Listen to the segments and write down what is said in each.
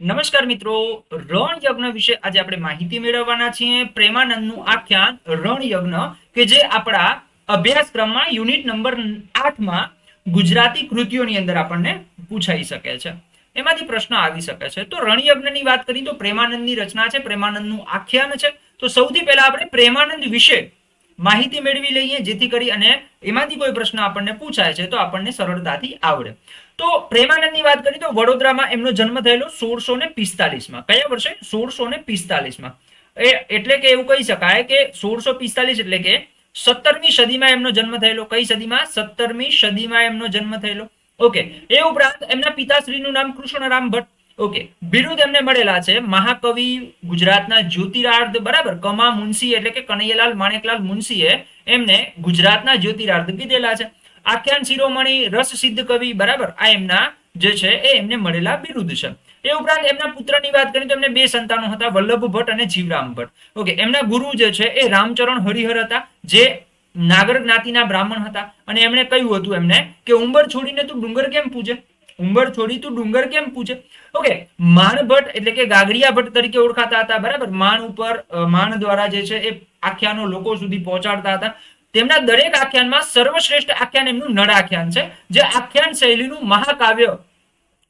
નમસ્કાર મિત્રો, રણ યજ્ઞ વિશે આજે આપણે માહિતી મેળવવાના છીએ. પ્રેમાનંદનું આખ્યાન, રણ યજ્ઞ, કે જે આપણા અભ્યાસક્રમમાં યુનિટ નંબર આઠમાં ગુજરાતી કૃતિઓની અંદર આપણને પૂછાઈ શકે છે. એમાંથી પ્રશ્ન આવી શકે છે. તો રણયજ્ઞની વાત કરીએ તો પ્રેમાનંદની રચના છે, પ્રેમાનંદનું આખ્યાન છે. તો સૌથી પહેલા આપણે પ્રેમાનંદ વિશે માહિતી મેળવી લઈએ, જેથી કરી અને એમાંથી કોઈ પ્રશ્ન આપણને પૂછાય છે, તો આપણને સરળતાથી આવડે. તો પ્રેમાનંદની વાત કરીએ તો વડોદરામાં એમનો જન્મ થયેલો સોળસો ને પિસ્તાલીસમાં. કયા વર્ષે? સોળસો ને પિસ્તાલીસમાં. એ એટલે કે એવું કહી શકાય કે સોળસો પિસ્તાલીસ એટલે કે સત્તરમી સદીમાં એમનો જન્મ થયેલો. કઈ સદીમાં? સત્તરમી સદીમાં એમનો જન્મ થયેલો. ઓકે. એ ઉપરાંત એમના પિતાશ્રીનું નામ કૃષ્ણરામ ભટ્ટ ઓકે બિરુદ એમને મળેલા છે. મહાકવિ ગુજરાતના જ્યોતિરાર્ધ, બરાબર? કમા મુનશી એટલે કે કનૈયાલાલ માણેકલાલ મુનશીએ એમને ગુજરાતના જ્યોતિરાર્ધ કીધેલા છે. આખ્યાન શિરોમણી, રસ સિદ્ધ કવિ, બરાબર? આ એમના જે છે એ એમને મળેલા બિરુદ છે. એ ઉપરાંત એમના પુત્રની વાત કરીએ તો એમને બે સંતાનો હતા, વલ્લભ ભટ્ટ અને જીવરામ ભટ્ટ. ઓકે એમના ગુરુ જે છે એ રામચરણ હરિહર હતા, જે નાગર જ્ઞાતિના બ્રાહ્મણ હતા. અને એમણે કહ્યું હતું એમને કે, ઉંબર છોડીને તું ડુંગર કેમ પૂજે? ઉંબર છોડી તું ડુંગર કેમ પૂછે? ઓકે માણ ભટ્ટ એટલે કે ગાગડિયા ભટ્ટ તરીકે ઓળખાતા હતા, બરાબર? માણ ઉપર માણ દ્વારા જે છે એ આખ્યાનો લોકો સુધી પહોંચાડતા હતા. તેમના દરેક આખ્યાનમાં સર્વશ્રેષ્ઠ આખ્યાન એમનું નળ આખ્યાન છે, જે આખ્યાન શૈલીનું મહાકાવ્ય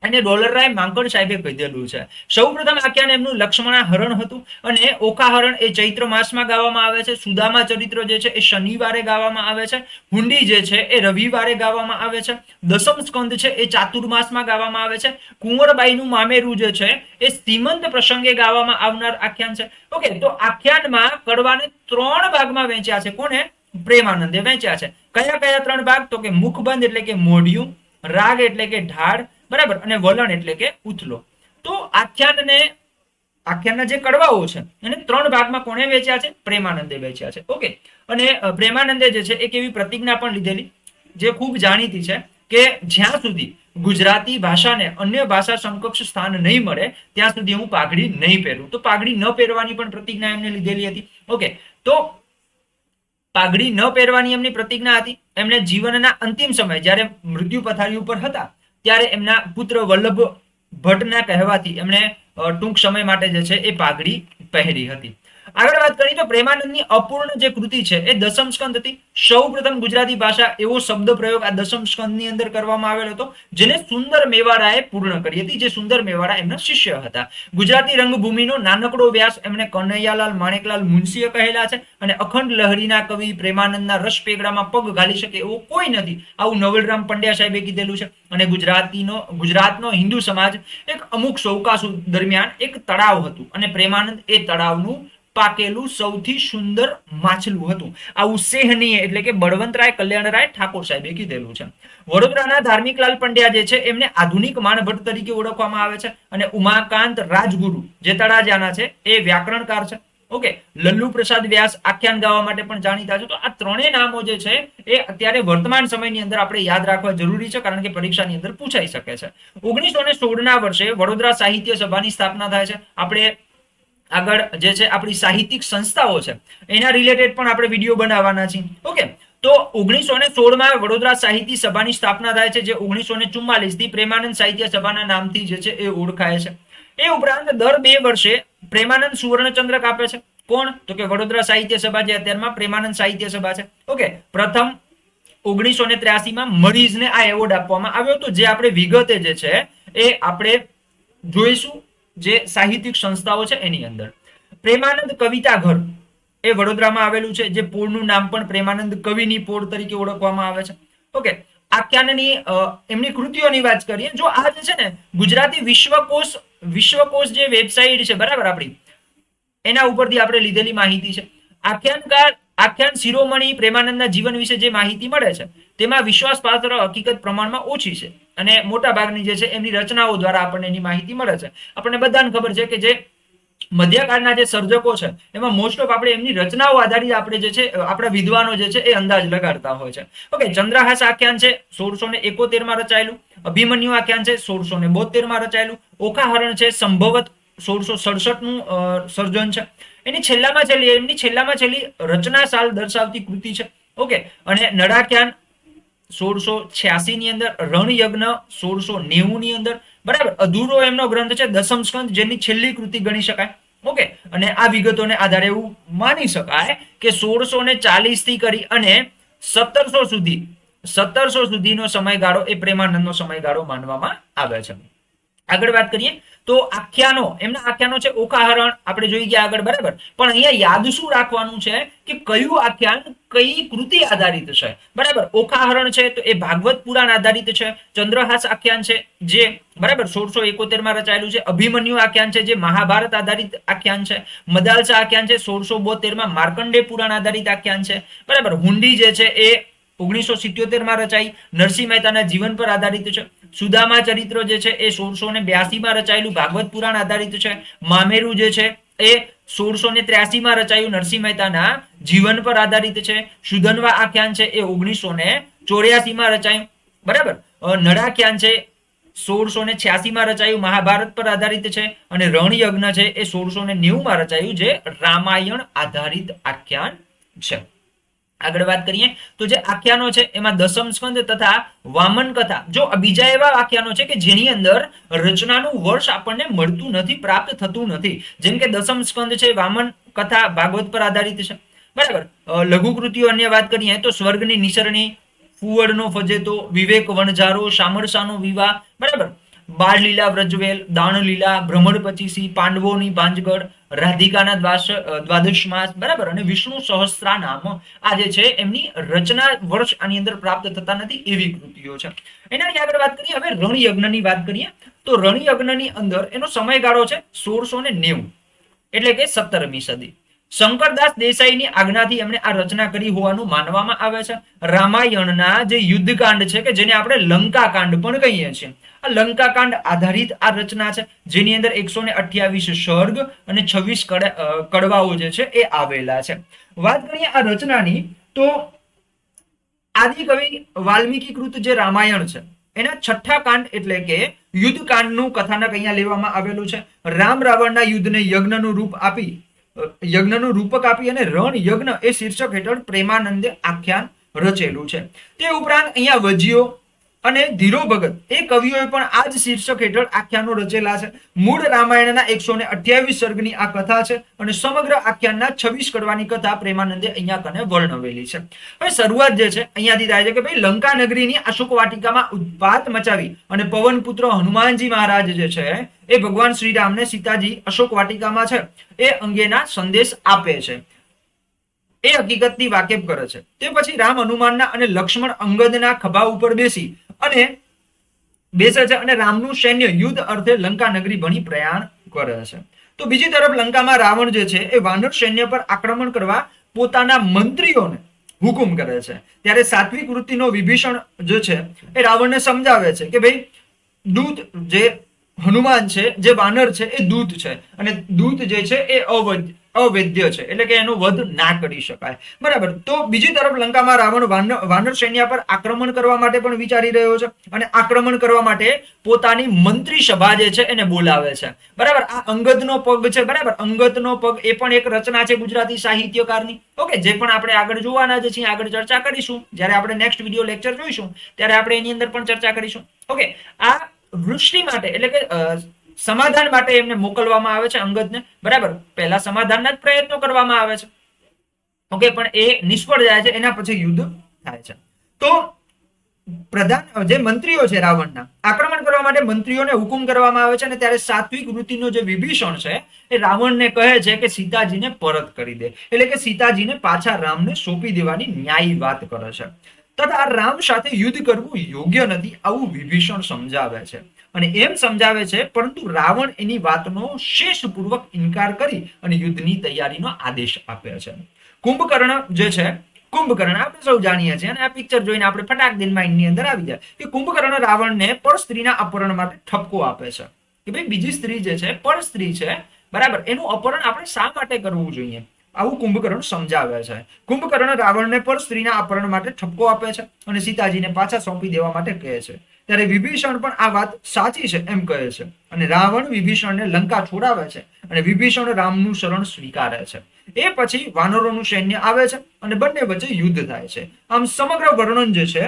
અને ડોલરરાય માંકડ સાહેબે કીધેલું છે. સૌપ્રથમ આખ્યાન એમનું લક્ષ્મણા હરણ હતું અને ઓખા હરણ એ ચૈત્ર માસમાં ગાવામાં આવે છે. સુદામા ચરિત્ર જે છે એ શનિવારે ગાવામાં આવે છે. હુંડી જે છે એ રવિવારે ગાવામાં આવે છે. દસમ સ્કંદ છે એ ચાતુર્માસમાં ગાવામાં આવે છે. કુંવરબાઈનું મામેરું જે છે એ સીમંત પ્રસંગે ગાવામાં આવનાર આખ્યાન છે. ઓકે, તો આખ્યાનમાં કડવાને ત્રણ ભાગમાં વહેંચ્યા છે. કોને? પ્રેમાનંદે વહેંચ્યા છે. કયા કયા ત્રણ ભાગ? તો કે મુખબંધ એટલે કે મોઢિયું, રાગ એટલે કે ઢાળ બરાબર? અને વલણ એટલે કે ઉથલો. તો આખ્યાનને, આખ્યાનના જે કડવાઓ છે, એને ત્રણ ભાગમાં કોણે વેચ્યા છે? પ્રેમાનંદે વેચ્યા છે. ઓકે. અને પ્રેમાનંદે જે છે, એક એવી પ્રતિજ્ઞા પણ લીધેલી, જે ખૂબ જાણીતી છે કે જ્યાં સુધી ગુજરાતી ભાષાને અન્ય ભાષા સમકક્ષ સ્થાન નહીં મળે, ત્યાં સુધી હું પાઘડી નહીં પહેરું. તો પાઘડી ન પહેરવાની પણ પ્રતિજ્ઞા એમને લીધેલી હતી. ઓકે. તો પાઘડી ન પહેરવાની એમની પ્રતિજ્ઞા હતી. એમને જીવનના અંતિમ સમય, જ્યારે મૃત્યુ પથારી ઉપર હતા ત્યારે એમના પુત્ર વલ્લભ ભટ્ટના કહેવાથી એમણે ટૂંક સમય માટે જે છે એ પાઘડી પહેરી હતી. આગળ વાત કરીએ તો પ્રેમાનંદની અપૂર્ણ જે કૃતિ છે, એ દસમ સ્કંદ હતી. સૌ પ્રથમ ગુજરાતી ભાષા એવો શબ્દ પ્રયોગ આ દસમ સ્કંદની અંદર કરવામાં આવેલો હતો, જેને સુંદર મેવાડાએ પૂર્ણ કરી હતી, જે સુંદર મેવાડા એમના શિષ્ય હતા. ગુજરાતી રંગભૂમિનો નાનકડો વ્યાસ એમણે કનૈયાલાલ માણેકલાલ મુનશીએ કહેલા છે અને અખંડ લહરીના કવિ પ્રેમાનંદના રસ પેગડામાં પગ ઘાલી શકે એવો કોઈ નથી. આવું નવલરામ પંડ્યા સાહેબે કીધેલું છે અને ગુજરાતીનો, ગુજરાતનો હિન્દુ સમાજ એક અમુક સૌકાસુ દરમિયાન એક તળાવ હતું અને પ્રેમાનંદ એ તળાવનું પાકેલું સૌથી સુંદર માછલું હતું. આવું સેહનીય એટલે કે બળવંતરાય, કલ્યાણરાય ઠાકોર સાહેબે કીધેલું છે. વડોદરાના ધાર્મિકલાલ પંડ્યા જે છે, એમને આધુનિક માણભટ્ટ તરીકે ઓળખવામાં આવે છે અને ઉમાકાંત રાજગુરુ, જે તળાજાના છે, એ વ્યાકરણકાર છે. ઓકે, લલ્લુ પ્રસાદ વ્યાસ આખ્યાન ગાવા માટે પણ જાણીતા છે. તો આ ત્રણેય નામો જે છે, એ અત્યારે વર્તમાન સમયની અંદર આપણે યાદ રાખવા જરૂરી છે, કારણ કે પરીક્ષાની અંદર પૂછાઈ શકે છે. ઓગણીસો ને સોળના વર્ષે વડોદરા સાહિત્ય સભાની સ્થાપના થાય છે. આપણે આગળ જે છે આપણી સાહિત્યિક સંસ્થાઓ છે, એના રિલેટેડ પણ આપણે વીડિયો બનાવવાના છીએ. ઓકે તો ઓગણીસો ને સોળમાં વડોદરા સાહિત્ય સભાની સ્થાપના થાય છે, જે ઓગણીસો ને ચુમ્માલીસથી પ્રેમાનંદ સાહિત્ય સભાના નામથી જે છે એ ઓળખાય છે. એ ઉપરાંત દર બે વર્ષે પ્રેમાનંદ સુવર્ણચંદ્રક આપે છે. કોણ? તો કે વડોદરા સાહિત્ય સભા, જે અત્યારમાં પ્રેમાનંદ સાહિત્ય સભા છે. ઓકે પ્રથમ ઓગણીસો ને ત્ર્યાસીમાં મરીઝને આ એવોર્ડ આપવામાં આવ્યો હતો, જે આપણે વિગતે જે છે એ આપણે જોઈશું. જે સાહિત્યિક સંસ્થાઓ છે એની અંદર. પ્રેમાનંદ કવિતા ઘર એ વડોદરામાં આવેલું છે, જે પોળનું નામ પણ પ્રેમાનંદ કવિની પોળ તરીકે ઓળખવામાં આવે છે. ઓકે, આખ્યાનની એમની કૃતિઓની વાત કરીએ, જો આ જે છે ને, ગુજરાતી વિશ્વકોશ વિશ્વકોશ જે વેબસાઇટ છે, બરાબર આપણી, એના ઉપરથી આપણે લીધેલી માહિતી છે. આખ્યાનકાર, આખ્યાન શિરોમણી પ્રેમાનંદના જીવન વિશે જે માહિતી મળે છે, તેમાં વિશ્વાસપાત્ર હકીકત પ્રમાણમાં ઓછી છે. અને મોટા ભાગની જે છે એમની રચનાઓ દ્વારા આપણને એની માહિતી મળે છે. આપણને બધાને ખબર છે કે જે મધ્યકાળના જે સર્જકો છે, એમાં મોસ્ટ ઓફ આપણે એમની રચનાઓ આધારિત આપણે જે છે આપણા વિદ્વાનો જે છે એ અંદાજ લગાડતા હોય છે. ઓકે ચંદ્રહાસ આખ્યાન છે, સોળસો ને એકોતેરમાં રચાયેલું. અભિમન્યુ આખ્યાન છે, સોળસો ને બોતેરમાં રચાયેલું. ઓખાહરણ છે, સંભવત સોળસો સડસઠનું સર્જન છે. એની છેલ્લામાં છેલ્લી, એમની છેલ્લામાં છેલ્લી રચના સાલ દર્શાવતી કૃતિ છે. ઓકે અને નળાખ્યાન સોળસો છ્યાસી ની અંદર રણયજ્ઞ, સોળસો નેવું ની અંદર. બરાબર? અધૂરો એમનો ગ્રંથ છે દસમ સ્કંદ, જેની છેલ્લી કૃતિ ગણી શકાય. ઓકે? અને આ વિગતોને આધારે એવું માની શકાય કે સોળસો ને ચાલીસથી કરી અને સત્તરસો સુધી, સત્તરસો સુધીનો સમયગાળો એ પ્રેમાનંદનો સમયગાળો માનવામાં આવે છે. આગળ વાત કરીએ. તો આખ્યાનો, એમના આખ્યાનો છે ઓખાહરણ આપણે જોઈ ગયા આગળ, બરાબર? પણ અહીંયા યાદ શું રાખવાનું છે કે કયું આખ્યાન કઈ કૃતિ આધારિત છે? બરાબર? ઓખાહરણ છે તો એ ભાગવત પુરાણ આધારિત છે, ચંદ્રહાસ આખ્યાન છે, જે, બરાબર? સોળસો એકોતેરમાં રચાયેલું છે, અભિમન્યુ આખ્યાન છે, જે મહાભારત આધારિત આખ્યાન છે, મદાલસા આખ્યાન છે, સોળસો બોતેરમાં માર્કંડે પુરાણ આધારિત આખ્યાન છે, બરાબર? હુંડી જે છે એ ઓગણીસો સિત્યોતેરમાં રચાઈ નરસિંહ મહેતાના જીવન પર આધારિત છે. સુદામા ચરિત્ર જે છે એ સોળસો ને બ્યાસી માં રચાયેલું ભાગવત પુરાણ આધારિત છે. મામેરુ જે છે એ સોળસો ને ત્ર્યાસીમાં રચાયું નરસિંહ મહેતાના જીવન પર આધારિત છે. સુધનવા આખ્યાન છે એ ઓગણીસો ને ચોર્યાસી માં રચાયું. બરાબર? નડાખ્યાન છે સોળસો ને છ્યાસી માં રચાયું મહાભારત પર આધારિત છે. અને રણયજ્ઞ છે એ સોળસો ને નેવું માં રચાયું જે રામાયણ આધારિત આખ્યાન છે. આગળ વાત કરીએ, તો જે આખ્યાનો છે, એમાં દસમ સ્કંદ તથા વામન કથા. જો બીજા એવા આખ્યાનો છે કે જેની અંદર રચનાનું વર્ષ આપણને મળતું નથી, પ્રાપ્ત થતું નથી. જેમ કે દસમ સ્કંદ છે, વામન કથા ભાગવત પર આધારિત છે. બરાબર? લઘુ કૃતિઓ અન્ય વાત કરીએ, તો સ્વર્ગની નિસરણી ફુવડનો ફજેતો, વિવેક વણઝારો, સામરસાનો વિવાહ. બરાબર? બાળલીલા વ્રજવેલ દાણલીલા ભ્રમણ પચીસી પાંડવોની ભાંજગઢ રાધિકાના દ્વાસ દ્વાદશ માસ, બરાબર? અને વિષ્ણુ સહસ્ત્રા નામ આ જે છે, એમની રચના વર્ષ આની અંદર પ્રાપ્ત થતા નથી એવી કૃતિઓ છે. એનાથી આગળ વાત કરીએ, હવે રણયજ્ઞની વાત કરીએ, તો રણયજ્ઞની અંદર એનો સમયગાળો છે સોળસો ને નેવું, એટલે કે સત્તરમી સદી. શંકરદાસ દેસાઈની આજ્ઞાથી એમણે આ રચના કરી હોવાનું માનવામાં આવે છે. રામાયણના જે યુદ્ધકાંડ છે કે જેને આપણે લંકાકાંડ પણ કહીએ છીએ. આ લંકાકાંડ આધારિત આ રચના છે. જેની અંદર એકસો ને અઠ્યાવીસ સર્ગ અને છવ્વીસ કડવાઓ જે છે એ આવેલા છે. વાત કરીએ આ રચનાની, તો આદિકવિ વાલ્મીકી કૃત જે રામાયણ છે, એના છઠ્ઠા કાંડ એટલે કે યુદ્ધ કાંડનું કથાનક અહીંયા લેવામાં આવેલું છે. રામ રાવણના યુદ્ધને યજ્ઞનું રૂપ આપી યજ્ઞનું રૂપક આપી અને રણ યજ્ઞ એ શીર્ષક હેઠળ પ્રેમાનંદે આખ્યાન રચેલું છે. તે ઉપરાંત અહીંયા વજીઓ અને ધીરો ભગત. એ કવિઓએ પણ આ જ શીર્ષક હેઠળ આખ્યાનો રચેલા છે. મૂળ રામાયણના એકસો ને અઠ્યાવીસ સર્ગની આ કથા છે અને સમગ્ર આખ્યાનના છવ્વીસ કરવાની કથા પ્રેમાનંદે અહીંયા કને વર્ણવેલી છે. હવે શરૂઆત જે છે, અહીંયાથી થાય છે કે ભાઈ લંકા નગરીની અશોક વાટિકામાં ઉત્પાત મચાવી અને પવન પુત્ર હનુમાનજી મહારાજ જે છે, એ ભગવાન શ્રીરામને સીતાજી અશોક વાટિકામાં છે, એ અંગેના સંદેશ આપે છે. એ હકીકતની વાકેફ કરે છે. તે પછી રામ હનુમાનના અને લક્ષ્મણ અંગદના ખભા ઉપર બેસી અને બેસે છે અને રામનું સૈન્ય યુદ્ધ અર્થે લંકા નગરી ભણી પ્રયાણ કરે છે. તો બીજી તરફ લંકામાં રાવણ જે છે એ વાનર સૈન્ય પર આક્રમણ કરવા પોતાના મંત્રીઓને હુકુમ કરે છે. ત્યારે સાત્વિક વૃત્તિનો વિભીષણ જે છે એ રાવણને સમજાવે છે કે ભાઈ, દૂત જે હનુમાન છે, જે વાનર છે એ દૂત છે અને દૂત જે છે એ અવધ અવૈધ્ય છે. એટલે કે એનો વધ ના કરી શકાય. બરાબર. તો બીજી તરફ લંકામાં રાવણ વાનર સૈન્ય પર આક્રમણ કરવા માટે પણ વિચારી રહ્યો છે અને આક્રમણ કરવા માટે પોતાની મંત્રી સભા જે છે એને બોલાવે છે. બરાબર. આ અંગતનો પગ છે. બરાબર. અંગતનો પગ એ પણ એક રચના છે ગુજરાતી સાહિત્યકારની. ઓકે, જે પણ આપણે આગળ જોવાના છે આગળ ચર્ચા કરીશું. જ્યારે આપણે નેક્સ્ટ વીડિયો લેક્ચર જોઈશું, ત્યારે આપણે એની અંદર પણ ચર્ચા કરીશું. ઓકે. આ વૃષ્ટિ માટે, એટલે કે સમાધાન માટે એમને મોકલવામાં આવે છે અંગદને. બરાબર? પહેલા સમાધાનના જ પ્રયત્નો કરવામાં આવે છે. ઓકે, પણ એ નિષ્ફળ જાય છે, એના પછી યુદ્ધ થાય છે. તો પ્રધાન, જે મંત્રીઓ છે રાવણના, આક્રમણ કરવા માટે મંત્રીઓને હુકુમ કરવામાં આવે છે અને ત્યારે સાત્વિક વૃત્તિનો જે વિભીષણ છે, એ રાવણને કહે છે કે સીતાજીને પરત કરી દે. એટલે કે સીતાજીને પાછા રામને સોંપી દેવાની ન્યાયી વાત કરે છે. તથા રામ સાથે યુદ્ધ કરવું યોગ્ય નથી, આવું વિભીષણ સમજાવે છે. અને એમ સમજાવે છે, પરંતુ રાવણ એની વાતનો શેષપૂર્વક ઇનકાર કરી અને યુદ્ધની તૈયારીનો આદેશ આપે છે. કુંભકર્ણ જે છે, કુંભકર્ણ આપણે સૌ જાણીએ છીએ અને આ પિક્ચર જોઈને આપણે ફટાક દિન માઇન્ડની અંદર આવી જાય કે કુંભકર્ણ રાવણને પર સ્ત્રીના અપહરણ માટે ઠપકો આપે છે. કે ભાઈ બીજી સ્ત્રી જે છે પર સ્ત્રી છે, બરાબર, એનું અપહરણ આપણે શા માટે કરવું જોઈએ? આવું કુંભકર્ણ સમજાવે છે. કુંભકર્ણ રાવણને પર સ્ત્રીના અપહરણ માટે ઠપકો આપે છે અને સીતાજીને પાછા સોંપી દેવા માટે કહે છે. ત્યારે વિભીષણ પણ આ વાત સાચી છે એમ કહે છે. અને રાવણ વિભીષણને લંકા છોડાવે છે અને વિભીષણ રામનું શરણ સ્વીકારે છે. એ પછી વાનરોનું સૈન્ય આવે છે અને બંને વચ્ચે યુદ્ધ થાય છે. આમ સમગ્ર વર્ણન જે છે,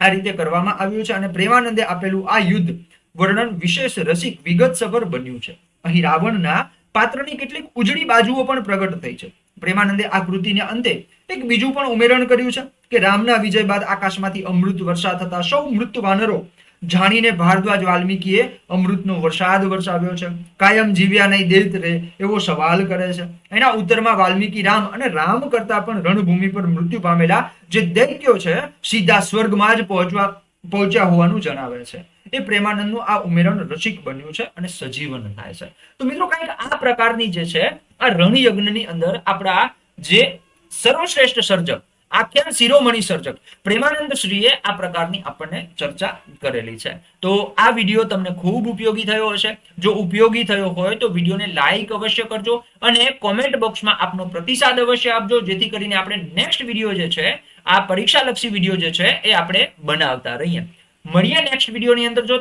આ રીતે કરવામાં આવ્યું છે અને પ્રેમાનંદે આપેલું આ યુદ્ધ વર્ણન વિશેષ રસિક વિગતસભર બન્યું છે. અહીં રાવણના પાત્રની કેટલીક ઉજળી બાજુઓ પણ પ્રગટ થઈ છે. પ્રેમાનંદે આ કૃતિને અંતે એક બીજું પણ ઉમેરણ કર્યું છે કે રામના વિજય બાદ આકાશમાંથી અમૃત વર્ષા થતા સૌ મૃત વાનરો જાણીને ભારદ્વાજ વાલ્મીકીએ અમૃતનો વરસાદ વરસાવ્યો છે. કાયમ જીવ્યા નહીં, દેત રે, એવો સવાલ કરે છે. એના ઉત્તરમાં વાલ્મીકી રામ અને રામ કરતા પણ રણભૂમિ પર મૃત્યુ પામેલા જે દૈત્યો છે, સીધા સ્વર્ગમાં જ પહોંચવા, પહોંચ્યા હોવાનું જણાવે છે. એ પ્રેમાનંદનું આ ઉમેરણ રસિક બન્યું છે અને સજીવન થાય છે. તો મિત્રો, કંઈક આ પ્રકારની જે છે, આ રણયજ્ઞની અંદર આપણા જે સર્વશ્રેષ્ઠ સર્જક, આખ્યાન શિરોમણી સર્જક. પ્રેમાનંદ શ્રીએ આ પ્રકારની આપણને ચર્ચા કરેલી છે. તો આ વીડિયો તમને ખૂબ ઉપયોગી થયો હશે. જો ઉપયોગી થયો હોય તો વિડીયોને લાઈક અવશ્ય કરજો અને કોમેન્ટ બોક્સમાં આપનો પ્રતિસાદ અવશ્ય આપજો, જેથી કરીને આપણે નેક્સ્ટ વીડિયો જે છે, આ પરીક્ષાલક્ષી વીડિયો જે છે, એ આપણે બનાવતા રહીએ. મળીએ નેક્સ્ટ વિડીયોની અંદર જો.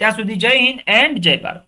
ત્યાં સુધી જય હિન્દ એન્ડ જય ભારત.